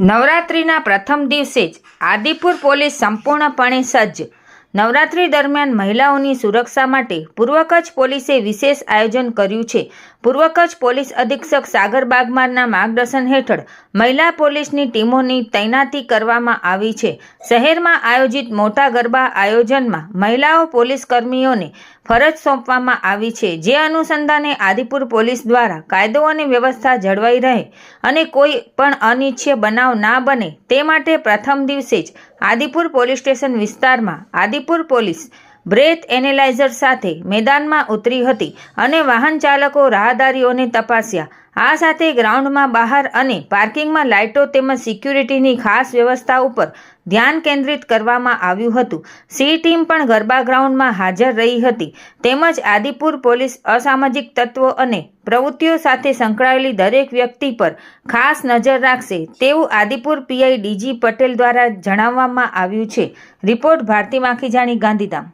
નવરાત્રિના પ્રથમ દિવસે જ આદિપુર પોલીસ સંપૂર્ણપણે સજ્જ નવરાત્રિ દરમિયાન મહિલાઓની સુરક્ષા માટે પૂર્વ કચ્છ પોલીસે વિશેષ આયોજન કર્યું છે. પૂર્વ કચ્છ પોલીસ અધિક્ષક સાગર બાગમારના માર્ગદર્શન હેઠળ મહિલા પોલીસની ટીમોની તૈનાતી કરવામાં આવી છે. શહેરમાં આયોજિત મોટા ગરબા આયોજનમાં મહિલાઓ પોલીસ કર્મીઓને ફરજ સોંપવામાં આવી છે. જે અનુસંધાને આદિપુર પોલીસ દ્વારા કાયદો અને વ્યવસ્થા જળવાઈ રહે અને કોઈ પણ અનિચ્છ્ય બનાવ ના બને તે માટે પ્રથમ દિવસે જ આદિપુર પોલીસ સ્ટેશન વિસ્તારમાં આદિપુર પોલીસ બ્રેથ એનેલાઇઝર સાથે મેદાનમાં ઉતરી હતી અને વાહન ચાલકો રાહદારીઓને તપાસ્યા. આ સાથે ગ્રાઉન્ડમાં બહાર અને પાર્કિંગમાં લાઇટો તેમજ સિક્યુરિટીની ખાસ વ્યવસ્થા ઉપર ધ્યાન કેન્દ્રિત કરવામાં આવ્યું હતું. સી ટીમ પણ ગરબા ગ્રાઉન્ડમાં હાજર રહી હતી. તેમજ આદિપુર પોલીસ અસામાજિક તત્વો અને પ્રવૃત્તિઓ સાથે સંકળાયેલી દરેક વ્યક્તિ પર ખાસ નજર રાખશે તેવું આદિપુર પીઆઈ ડીજી પટેલ દ્વારા જણાવવામાં આવ્યું છે. રિપોર્ટ ભારતી માખીજાણી ગાંધીધામ.